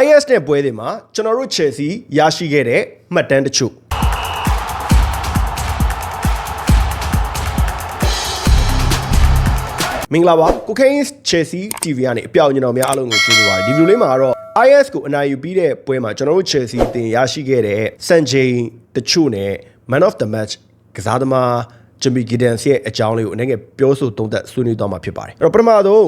IS နဲ့ပွဲတွေမှာကျွန်တော်တို့ Chelsea ရရှိခဲ့တဲ့မှတ်တမ်းတချို့မင်္ဂလာပါကိုကိန်း Chelsea TV ကနေအပြောင်ကျွန်တော်များအားလုံးကိုကြိုဆိုပါရစေဒီဗီဒီယိုလေးမှာတော့ IS ကိုအနိုင်ယူပြီးတဲ့ပွဲမှာကျွန်တော်တို့ Chelsea တင်ရရှိခဲ့တဲ့စံချိန်တချို့နဲ့ Man of the Match ကစားသမား Jimmy Giddens ရဲ့အကြောင်းလေးကိုအနေငယ်ပြောဆိုသုံးသပ်ဆွေးနွေးသွားမှာဖြစ်ပါတယ်အဲ့တော့ပထမဆုံး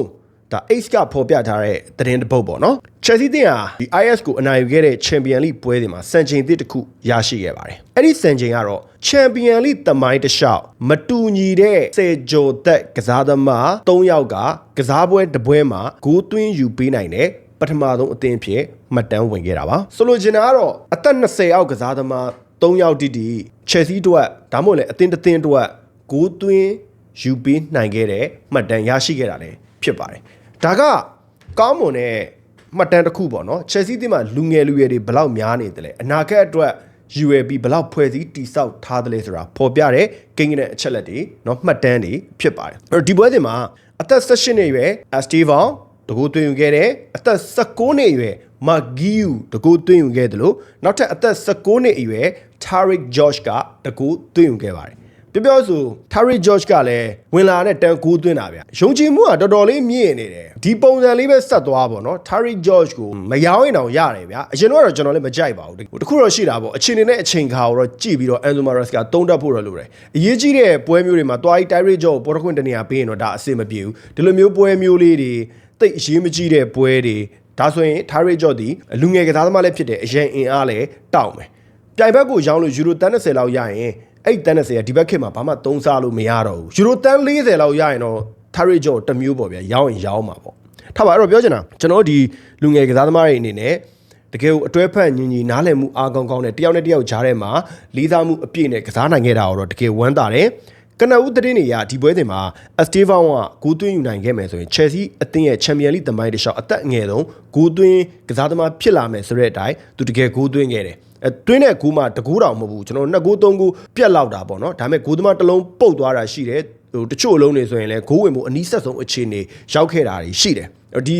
ဒါ Ace ကဖော်ပြထားတဲ့သတင်းတစ်ပုဒ်ပေါ့နော် Chelsea တင်ဟာဒီ IS ကိုအနိုင်ယူခဲ့တဲ့ Champion League ပွဲတွေမှာစံချိန်သစ်တစ်ခုရရှိခဲ့ပါတယ်အဲ့ဒီစံချိန်ကတော့ Champion League တမိုင်းတစ်လျှောက်မတူညီတဲ့စေဂျိုသက်ကစားသမား၃ယောက်ကကစားပွဲတစ်ပွဲမှာဂိုးသွင်းယူပေးနိုင်တဲ့ပထမဆုံးအသင်းဖြစ်မှတ်တမ်းဝင်ခဲ့တာပါဆိုလိုချင်တာကတော့အသက်20အောက်ကစားသမား၃ယောက်တိတိ Chelsea အတွက်ဒါမှမဟုတ်လေအသင်းတစ်သင်းအတွက်ဂိုးသွင်းယူပေးနိုင်ခဲ့တဲ့မှတ်တမ်းရရှိခဲ့တာလည်း ဖြစ်ပါတယ်ဒါကကောင်းမွန်တဲ့မှတ်တမ်းတစ်ခုပေါ့နော်ချက်စီးတင်မှာလူငယ်လူရွယ်တွေဘလောက်များနေတယ်လဲအနာဂတ်အတွက် UAP ဘလောက်ဖွဲ့စည်းတိစောက်ထားတယ်လဲဆိုတာပေါ်ပြတဲ့ကိန်းဂဏန်းအချက်လက်တွေနော်မှတ်တမ်းတွေဖြစ်ပါတယ်အဲ့တော့ဒီပွဲစဉ်မှာအသက်16နှစ်အရွယ် Steven တကူသွင်းယူခဲ့တဲ့အသက်16နှစ်အရွယ် Magiu တကူသွင်းယူခဲ့တယ်လို့နောက်ထပ်အသက်16နှစ်အရွယ် Tariq Josh ကတကူသွင်းယူခဲ့ပါတယ် ပြောပြောဆို Tariq George ကလည်းဝင်လာတဲ့တန်ကူးသွင်းတာဗျယုံကြည်မှုကတော်တော်လေးမြင့်နေတယ်ဒီပုံစံလေးပဲဆက်သွားပါတော့ Tariq George ကိုမရောင်းရင်တောင်ရတယ်ဗျအရင်တော့ကျွန်တော်လည်းမကြိုက်ပါဘူးတခုတော့ရှိတာပေါ့အချိန်နဲ့အချိန်ခါကိုတော့ကြည့်ပြီးတော့ Enzo Maresca ကတုံးတက်ဖို့တော့လိုတယ်အရေးကြီးတဲ့ပွဲမျိုးတွေမှာတွားပြီး Tariq George ကိုပေါ်တခွင့်တနေရာပေးရင်တော့ဒါအဆင်မပြေဘူးဒီလိုမျိုးပွဲမျိုးလေးတွေတိတ်အရေးမကြီးတဲ့ပွဲတွေဒါဆိုရင် Tariq George ဒီလူငယ်ကစားသမားလည်းဖြစ်တယ်အရင်အင်အားလည်းတောက်မယ်ပြိုင်ဘက်ကိုရောင်းလို့ယူရို30လောက်ရရင် အဲ့တန်း30ကဒီဘက်ခေတ်မှာဘာမှသုံးစားလို့မရတော့ဘူးယူရိုတန်း40လောက်ရရင်တော့ Tariq George တစ်မျိုးပေါ့ဗျာရောင်းရင်ရောင်းမှာပေါ့ထားပါအဲ့တော့ပြောချင်တာကျွန်တော်ဒီလူငယ်ကစားသမားတွေအနေနဲ့တကယ်ကိုအတွဲဖက်ညီညီနားလည်မှုအားကောင်းကောင်းနဲ့တယောက်နဲ့တယောက်ကြားထဲမှာလေးစားမှုအပြည့်နဲ့ကစားနိုင်ခဲ့တာတော့တကယ်ဝမ်းသာတယ်ကနဦးသတင်းတွေရဒီပွဲစဉ်မှာအစတေးဗောင်းကဂိုးသွင်းယူနိုင်ခဲ့မယ်ဆိုရင် Chelsea အသင်းရဲ့ချန်ပီယံလိသမိုင်းတစ်လျှောက်အသက်အငယ်ဆုံးဂိုးသွင်းကစားသမားဖြစ်လာမယ်ဆိုတဲ့အတိုင်းသူတကယ်ဂိုးသွင်းခဲ့တယ် အဲတွင်းတဲ့ဂိုးမှတကူးတောင်မဟုတ်ဘူးကျွန်တော်နှစ်ဂိုးသုံးဂိုးပြက်လောက်တာပေါ့နော်ဒါပေမဲ့ဂိုးသမားတစ်လုံးပုတ်သွားတာရှိတယ်ဟိုတချို့အလုံးတွေဆိုရင်လည်းဂိုးဝင်မှုအနီးဆက်ဆုံးအခြေအနေရောက်ခဲ့တာတွေရှိတယ်ဒီ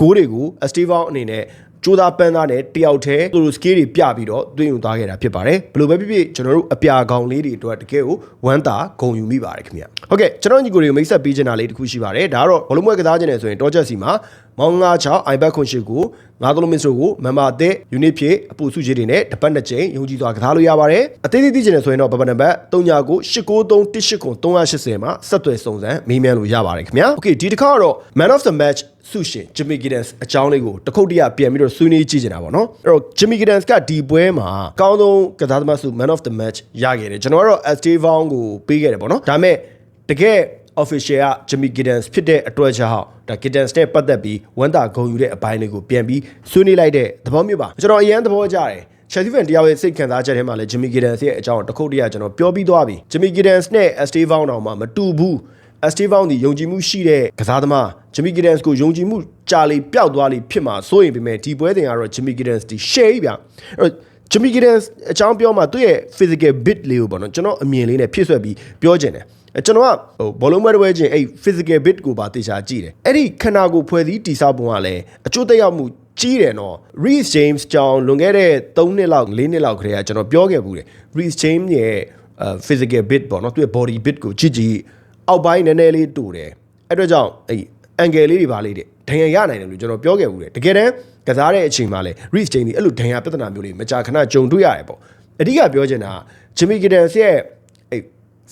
ဂိုးတွေကိုအစတေးဗောင်းအနေနဲ့ကြိုးသားပန်းသားနဲ့တယောက်တည်းသူတို့စကေးတွေပြပြီးတော့တွင်းယူသွားခဲ့တာဖြစ်ပါတယ်ဘယ်လိုပဲဖြစ်ဖြစ်ကျွန်တော်တို့အပြာကောင်လေးတွေအတွက်တကယ်ကိုဝမ်းသာဂုဏ်ယူမိပါတယ်ခင်ဗျဟုတ်ကဲ့ကျွန်တော်ညီကိုတွေကိုမိတ်ဆက်ပေးချင်တာလေးတခုရှိပါတယ်ဒါကတော့ဘလုံးပွဲကစားခြင်းနဲ့ဆိုရင်တောချက်စီမှာမောင်း96 iBet ခွန်ရှိကိုငါးသလုံးမစ်ဆိုကိုမန်ပါအသစ် unit ဖြစ်အပူစုကြီးတွေနဲ့တပတ်နှစ်ကြိမ်ယုံကြည်စွာကစားလို့ရပါတယ်အသေးသေးသိချင်တယ်ဆိုရင်တော့ဘဘနံပါတ်3993180380မှာဆက်သွယ်စုံစမ်းမေးမြန်းလို့ရပါတယ်ခင်ဗျာโอเคဒီတစ်ခါကတော့ man of the match ဆုရှင် Jimmy Giddens အကြောင်းလေးကိုတခုတ်တရပြန်ပြီးတော့ဆွေးနွေးကြည့်ကြတာပေါ့နော်အဲ့တော့ Jimmy Giddens ကဒီပွဲမှာအကောင်းဆုံးကစားသမားဆု man of the match ရခဲ့တယ်ကျွန်တော်ကတော့ Estevao ကိုပေးခဲ့တယ်ပေါ့နော်ဒါပေမဲ့တကယ် official က Jimmy Giddens ဖြစ်တဲ့အတွက်ကြောင့်ဒါ Giddens နဲ့ပတ်သက်ပြီးဝန်တာဂုံယူတဲ့အပိုင်းလေးကိုပြန်ပြီးဆွေးနွေးလိုက်တဲ့သဘောမျိုးပါကျွန်တော်အရင်သဘောကျတယ် Chelsea fan တယောက်ရဲ့စိတ်ခံစားချက်ထဲမှာလည်း Jimmy Giddens ရဲ့အကြောင်းတစ်ခုတည်းကကျွန်တော်ပြောပြီးသွားပြီ Jimmy Giddens နဲ့ Estevao တောင်မှမတူဘူး Estevao ဒီယုံကြည်မှုရှိတဲ့ကစားသမား Jimmy Giddens ကိုယုံကြည်မှုကြာလေပျောက်သွားလေဖြစ်မှာစိုးရင်ပေမဲ့ဒီပွဲတင်ကတော့ Jimmy Giddens ဒီ share ဗျအဲ့တော့ Jimmy Giddens အကြောင်းပြောမှသူ့ရဲ့ physical bit လေးကိုပေါ့နော်ကျွန်တော်အမြင်လေးနဲ့ဖြည့်ဆွက်ပြီးပြောချင်တယ်ကျွန်တော်ကဟိုဘောလုံးပွဲတစ်ပွဲချင်းအဲ့ physical bit ကိုပါတေချာကြည့်တယ်အဲ့ဒီခန္ဓာကိုယ်ဖွဲ့စည်းတိဆောက်ပုံကလည်းအကျိုးသက်ရောက်မှုကြီးတယ်နော် Reece James ကြောင့်လွန်ခဲ့တဲ့3နှစ်လောက်4နှစ်လောက်ခရေကကျွန်တော်ပြောခဲ့ဘူးတယ် Reece James ရဲ့ physical bit ပေါ့နော်သူ့ရဲ့ body bit ကိုကြည့်ကြည့်အောက်ပိုင်းနည်းနည်းလေးတူတယ်အဲ့တော့ကြောင့်အဲ့ angle လေးတွေပါလေးတွေ ဒဏ်ရာရနိုင်တယ်လို့ကျွန်တော်ပြောခဲ့ဘူးတယ်တကယ်တမ်းကစားတဲ့အချိန်မှာလဲ Reece James ဒီအဲ့လိုဒဏ်ရာပြဿနာမျိုးလေးမကြာခဏကြုံတွေ့ရတယ်ပေါ့အဓိကပြောချင်တာ Jimmy Giddens ရဲ့အဲ့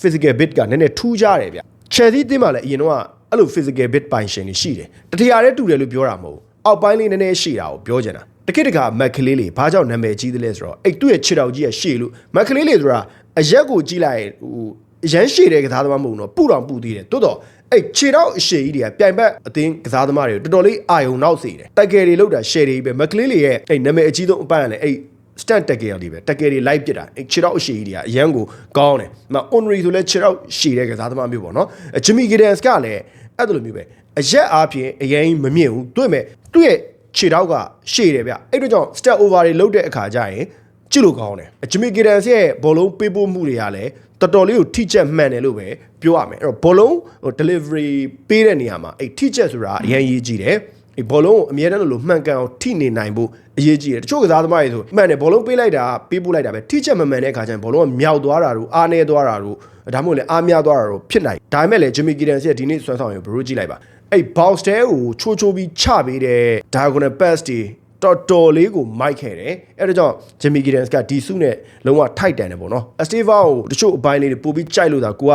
physical bit ကနည်းနည်းထူးခြားတယ်ဗျ Chelsea တင်းမှာလည်းအရင်တော့အဲ့လို physical bit ပိုင်ရှင်တွေရှိတယ်တထရာတည်းတူတယ်လို့ပြောတာမဟုတ်အောက်ပိုင်းလေးနည်းနည်းရှိတာကိုပြောချင်တာတကိတကမက်ကလေးလေးဘာကြောင့်နာမည်ကြီးသလဲဆိုတော့အဲ့သူ့ရဲ့ခြေတော်ကြီးရဲ့ရှေ့လို့မက်ကလေးလေးဆိုတာအရက်ကိုကြည့်လိုက်ဟို ရမ်းရှည်တဲ့ကစားသမားမဟုတ်တော့ပူတော်ပူသေးတယ်တိုးတော့အဲ့ခြေတော့အရှည်ကြီးတွေကပြိုင်ဘက်အသင်းကစားသမားတွေတော်တော်လေးအာယုံနောက်စေတယ်တိုက်ကယ်တွေလောက်တာရှယ်တွေပဲမက်ကလေးလေးရဲ့အဲ့နာမည်အကြီးဆုံးအပိုင်းကလည်းအဲ့ stand တက်ကယ်လေးပဲတက်ကယ်တွေ live ပြစ်တာအဲ့ခြေတော့အရှည်ကြီးတွေကအရန်ကိုကောင်းတယ်။မ onry ဆိုလဲခြေတော့ရှည်တဲ့ကစားသမားမျိုးပေါ့နော်။ Jimmy Giddens ကလည်းအဲ့လိုမျိုးပဲအရက်အားဖြင့်အရင်မမြင့်ဘူးတွေ့မဲ့သူ့ရဲ့ခြေတော့ကရှည်တယ်ဗျ။အဲ့တို့ကြောင့် step over တွေလုပ်တဲ့အခါကျရင် ကြည့်လို့ကောင်းတယ်။ဂျမီဂီဒန်စ်ရဲ့ဘောလုံးပေးပို့မှုတွေကလည်းတော်တော်လေးကိုထိချက်မှန်တယ်လို့ပဲပြောရမယ်။အဲ့တော့ဘောလုံးဟို delivery ပေးတဲ့နေရာမှာအဲ့ထိချက်ဆိုတာအရင်ရေးကြည့်တယ်။ဒီဘောလုံးကိုအမြဲတမ်းလို့လို့မှန်ကန်အောင်ထိနေနိုင်ဖို့အရေးကြီးတယ်တချို့ကစားသမားတွေဆိုမှန်တယ်ဘောလုံးပေးလိုက်တာပေးပို့လိုက်တာပဲထိချက်မမှန်တဲ့အခါကျရင်ဘောလုံးကမြောက်သွားတာတို့အားနေသွားတာတို့ဒါမှမဟုတ်လေအားများသွားတာတို့ဖြစ်နိုင်ဒါပေမဲ့လေဂျီမီကီဒန်စီကဒီနေ့ဆွမ်းဆောင်ရင်ဘယ်လိုကြည့်လိုက်ပါအဲ့ bounce တဲကိုချိုးချိုးပြီးချပေးတဲ့ diagonal pass တွေ တော်တော်လေးကိုမိုက်ခဲ့တယ်အဲ့ဒါကြောင့်ဂျမီဂီဒန်စ်ကဒီစုနဲ့လုံးဝထိုက်တန်တယ်ပေါ့နော်အစတေဗာကိုတချို့အပိုင်းလေးတွေပို့ပြီးကြိုက်လို့သာကိုက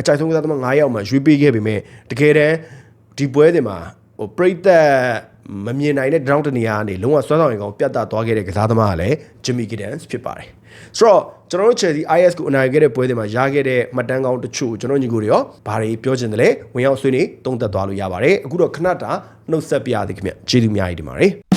အကြိုက်ဆုံးကစားသမား9ယောက်မှရွေးပေးခဲ့ပေမဲ့တကယ်တမ်းဒီပွဲတွေမှာဟိုပရိသတ်မမြင်နိုင်တဲ့ down တနေရာကနေလုံးဝစွမ်းဆောင်ရင်ကောင်ပြတ်သားသွားခဲ့တဲ့ကစားသမားကလည်းဂျမီဂီဒန်စ်ဖြစ်ပါတယ်ဆိုတော့ကျွန်တော်တို့ Chelsea IS ကိုအနိုင်ခဲ့တဲ့ပွဲတွေမှာရခဲ့တဲ့မှတ်တမ်းကောင်းတချို့ကိုကျွန်တော်ညီကိုတွေရောဘာတွေပြောချင်တယ်လဲဝင်ရောက်ဆွေးနွေးသုံးသပ်သွားလို့ရပါတယ်အခုတော့ခဏတာနှုတ်ဆက်ပြရသည်ခင်ဗျကျေးဇူးအများကြီးတင်ပါတယ်